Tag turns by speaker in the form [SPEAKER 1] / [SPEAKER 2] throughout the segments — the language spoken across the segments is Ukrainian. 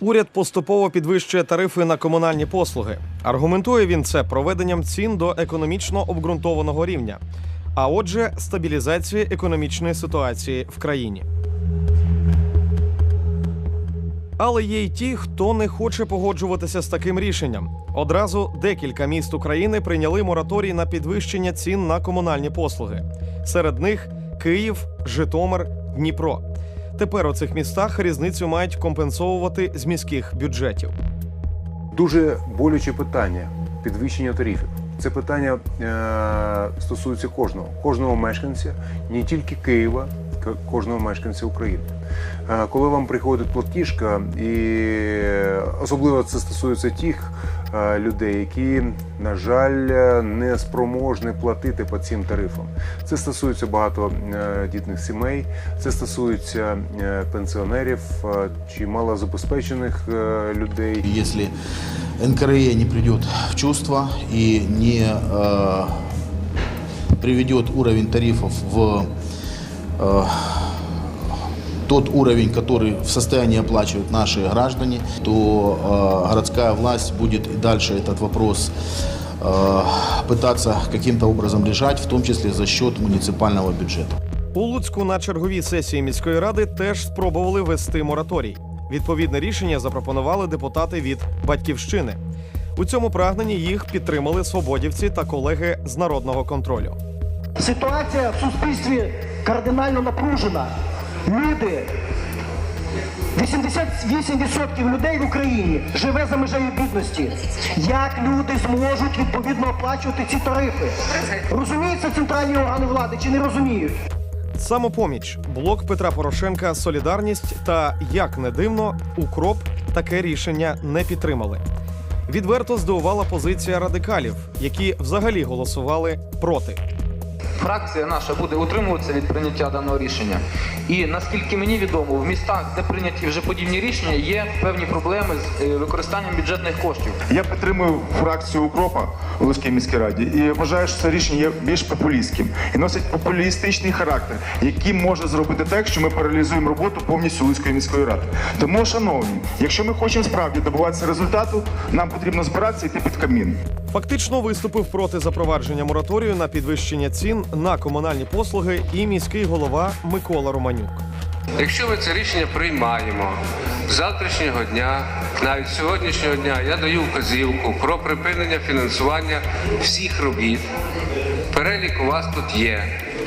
[SPEAKER 1] Уряд поступово підвищує тарифи на комунальні послуги. Аргументує він це проведенням цін до економічно обґрунтованого рівня, а отже, стабілізації економічної ситуації в країні. Але є й ті, хто не хоче погоджуватися з таким рішенням. Одразу декілька міст України прийняли мораторій на підвищення цін на комунальні послуги. Серед них Київ, Житомир, Дніпро. Тепер у цих містах різницю мають компенсовувати з міських бюджетів.
[SPEAKER 2] Дуже болюче питання підвищення тарифів. Це питання е, стосується кожного, кожного мешканця, не тільки Києва, кожного мешканця України. Е, коли вам приходить платіжка, і особливо це стосується тих е, людей, які, на жаль, е, не спроможні платити по цим тарифам. Це стосується багатодітних сімей, це стосується е, пенсіонерів е, чи малозабезпечених е, людей.
[SPEAKER 3] Если НКРЕ не придет в чувство и не приведет уровень тарифов в тот уровень, который в состоянии оплачивать наши граждане, то э, городская власть будет и дальше этот вопрос э, пытаться каким-то образом решать, в том числе за счет муниципального бюджета.
[SPEAKER 1] У Луцьку на черговій сесії міської ради теж спробували вести мораторій. Відповідне рішення запропонували депутати від батьківщини. У цьому прагненні їх підтримали свободівці та колеги з народного контролю.
[SPEAKER 4] Ситуація в суспільстві кардинально напружена. Люди, 88% людей в Україні живе за межею бідності. Як люди зможуть відповідно оплачувати ці тарифи? Розуміють це центральні органи влади чи не розуміють?
[SPEAKER 1] Самопоміч, блок Петра Порошенка, Солідарність та як не дивно, укроп таке рішення не підтримали. Відверто здивувала позиція радикалів, які взагалі голосували проти.
[SPEAKER 5] Фракція наша буде утримуватися від прийняття даного рішення. І наскільки мені відомо, в містах, де прийняті вже подібні рішення, є певні проблеми з е, використанням бюджетних коштів.
[SPEAKER 6] Я підтримую фракцію Укропа у Луцькій міській раді і вважаю, що це рішення є більш популістським і носить популістичний характер, який може зробити так, що ми паралізуємо роботу повністю Луцької міської ради. Тому, шановні, якщо ми хочемо справді добуватися результату, нам потрібно збиратися йти під камін.
[SPEAKER 1] Фактично виступив проти запровадження мораторію на підвищення цін на комунальні послуги і міський голова Микола Романюк.
[SPEAKER 7] Якщо ми це рішення приймаємо з завтрашнього дня, навіть сьогоднішнього дня, я даю вказівку про припинення фінансування всіх робіт. Перелік у вас тут є.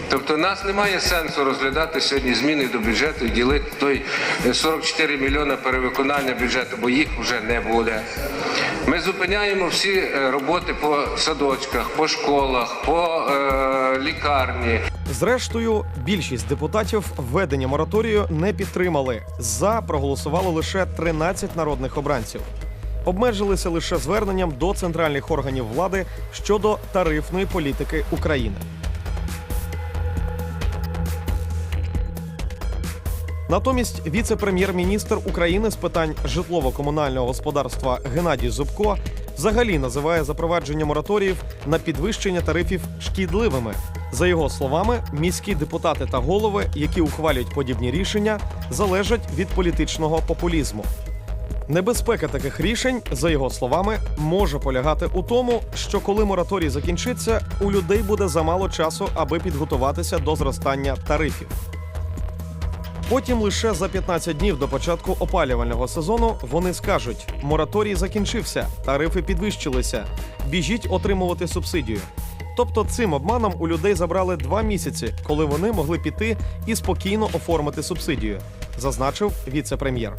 [SPEAKER 7] Тобто, нас немає сенсу розглядати сьогодні зміни до бюджету і ділити той е, 44 мільйона перевиконання бюджету, бо їх вже не буде. Ми зупиняємо всі е, роботи по садочках, по школах, по е, лікарні.
[SPEAKER 1] Зрештою, більшість депутатів введення мораторію не підтримали. За проголосувало лише 13 народних обранців. Обмежилися лише зверненням до центральних органів влади щодо тарифної політики України. Натомість віце-прем'єр-міністр України з питань житлово-комунального господарства Геннадій Зубко взагалі називає запровадження мораторіїв на підвищення тарифів шкідливими. За його словами, міські депутати та голови, які ухвалюють подібні рішення, залежать від політичного популізму. Небезпека таких рішень, за його словами, може полягати у тому, що коли мораторій закінчиться, у людей буде замало часу, аби підготуватися до зростання тарифів. Потім лише за 15 днів до початку опалювального сезону вони скажуть: мораторій закінчився, тарифи підвищилися. Біжіть отримувати субсидію. Тобто цим обманом у людей забрали два місяці, коли вони могли піти і спокійно оформити субсидію, зазначив віце-прем'єр.